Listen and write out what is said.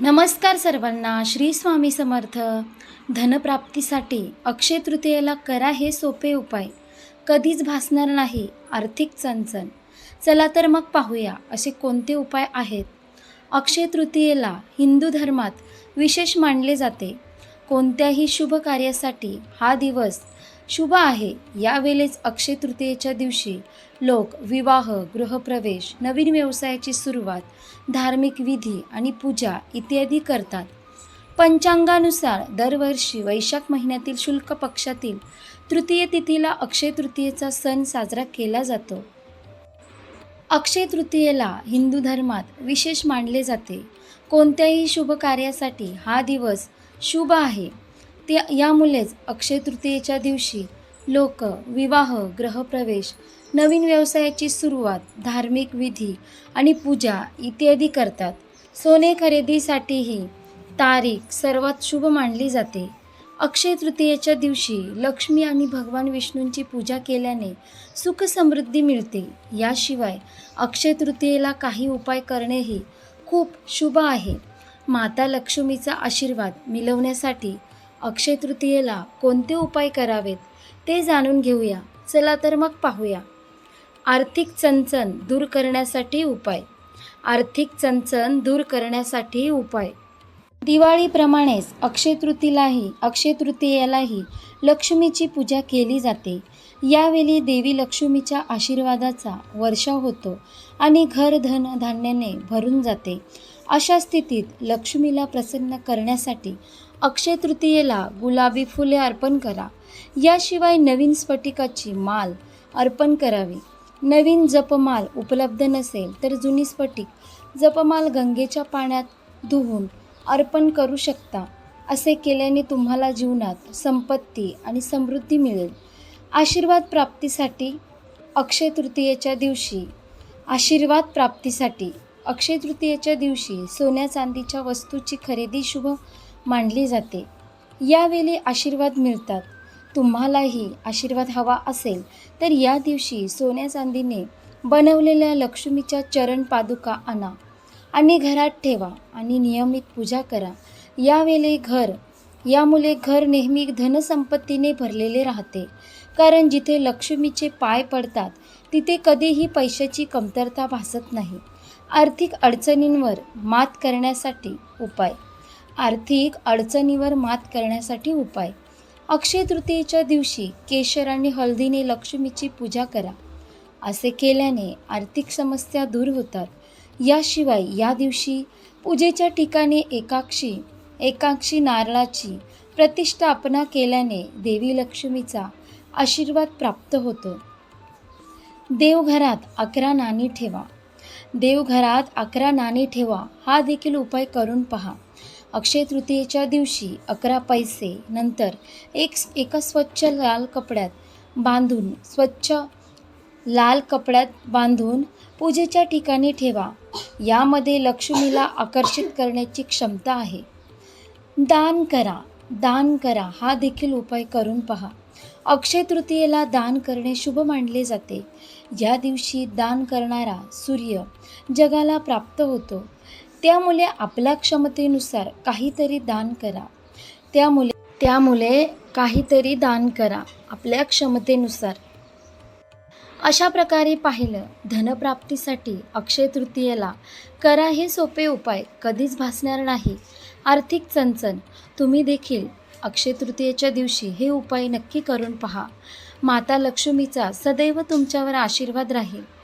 नमस्कार सर्वांना श्री स्वामी समर्थ. धनप्राप्तीसाठी अक्षय तृतीयेला करा हे सोपे उपाय. कधीच भासणार नाही आर्थिक चणचण. चला तर मग पाहूया असे कोणते उपाय आहेत? अक्षय तृतीयेला हिंदू धर्मात विशेष मानले जाते. कोणत्याही शुभ कार्यासाठी हा दिवस शुभ आहे. यावेळेस अक्षय तृतीयेच्या दिवशी लोक विवाह गृहप्रवेश नवीन व्यवसायाची सुरुवात धार्मिक विधी आणि पूजा इत्यादी करतात. पंचांगानुसार दरवर्षी वैशाख महिन्यातील शुल्क पक्षातील तृतीय तिथीला अक्षय तृतीयेचा सण साजरा केला जातो. अक्षय तृतीयेला हिंदू धर्मात विशेष मानले जाते. कोणत्याही शुभ कार्यासाठी हा दिवस शुभ आहे. ते यामुळेच अक्षय तृतीयेच्या दिवशी लोक विवाह ग्रहप्रवेश नवीन व्यवसायाची सुरुवात धार्मिक विधी आणि पूजा इत्यादी करतात. सोने खरेदीसाठीही तारीख सर्वात शुभ मानली जाते. अक्षय तृतीयेच्या दिवशी लक्ष्मी आणि भगवान विष्णूंची पूजा केल्याने सुख समृद्धी मिळते. याशिवाय अक्षय तृतीयेला काही उपाय करणेही खूप शुभ आहे. माता लक्ष्मीचा आशीर्वाद मिळवण्यासाठी अक्षय तृतीयेला कोणते उपाय करावेत ते जाणून घेऊया. चला तर मग पाहूया. आर्थिक चणचण दूर करण्यासाठी उपाय. आर्थिक चणचण दूर करण्यासाठी उपाय. दिवाळीप्रमाणेच अक्षय तृतीलाही अक्षय तृतीयेलाही लक्ष्मीची पूजा केली जाते. यावेळी देवी लक्ष्मीच्या आशीर्वादाचा वर्षाव होतो आणि घर धन धान्याने भरून जाते. अशा स्थितीत लक्ष्मीला प्रसन्न करण्यासाठी अक्षय तृतीयेला गुलाबी फुले अर्पण करा. याशिवाय नवीन स्फटिकाची माल अर्पण करावी. नवीन जपमाल उपलब्ध नसेल तर जुनी स्फटिक जपमाल गंगेच्या पाण्यात धुवून अर्पण करू शकता. असे केल्याने तुम्हाला जीवनात संपत्ती आणि समृद्धी मिळेल. आशीर्वाद प्राप्तीसाठी अक्षय तृतीयेच्या दिवशी आशीर्वाद प्राप्तीसाठी अक्षय तृतीयेच्या दिवशी सोन्या चांदीच्या वस्तूची खरेदी शुभ मांडली जाते. यावेळी आशीर्वाद मिळतात. तुम्हालाही आशीर्वाद हवा असेल तर या दिवशी सोन्या चांदीने बनवलेल्या लक्ष्मीच्या चरण पादुका आणा आणि घरात ठेवा आणि नियमित पूजा करा. यावेळी घर यामुळे घर नेहमी धनसंपत्तीने भरलेले राहते. कारण जिथे लक्ष्मीचे पाय पडतात तिथे कधीही पैशाची कमतरता भासत नाही. आर्थिक अडचणींवर मात करण्यासाठी उपाय. आर्थिक अडचणीवर मात करण्यासाठी उपाय. अक्षय तृतीयेच्या दिवशी केशर आणि हळदीने लक्ष्मीची पूजा करा. असे केल्याने आर्थिक समस्या दूर होतात. याशिवाय या दिवशी पूजेच्या ठिकाणी एकाक्षी एकाक्षी नारळाची प्रतिष्ठापना केल्याने देवी लक्ष्मीचा आशीर्वाद प्राप्त होतो. देवघरात अकरा नाणी ठेवा. देवघरात अकरा नाणी ठेवा हा देखील उपाय करून पहा. अक्षय तृतीयेच्या दिवशी अकरा पैसे नंतर एक एका स्वच्छ लाल कपड्यात बांधून स्वच्छ लाल कपड्यात बांधून पूजेच्या ठिकाणी ठेवा. यामध्ये लक्ष्मीला आकर्षित करण्याची क्षमता आहे. दान करा दान करा हा देखील उपाय करून पहा. अक्षय तृतीयेला दान करणे शुभ मानले जाते. या दिवशी दान करणारा सूर्य जगाला प्राप्त होतो. त्यामुळे आपल्या क्षमतेनुसार काहीतरी दान करा. त्यामुळे त्यामुळे काहीतरी दान करा आपल्या क्षमतेनुसार. अशा प्रकारे पाहिलं धनप्राप्तीसाठी अक्षय तृतीयेला करा हे सोपे उपाय कधीच भासणार नाही. आर्थिक चणचण तुम्ही देखील अक्षय तृतीयेच्या दिवशी हे उपाय नक्की करून पहा. माता लक्ष्मीचा सदैव तुमच्यावर आशीर्वाद राहील.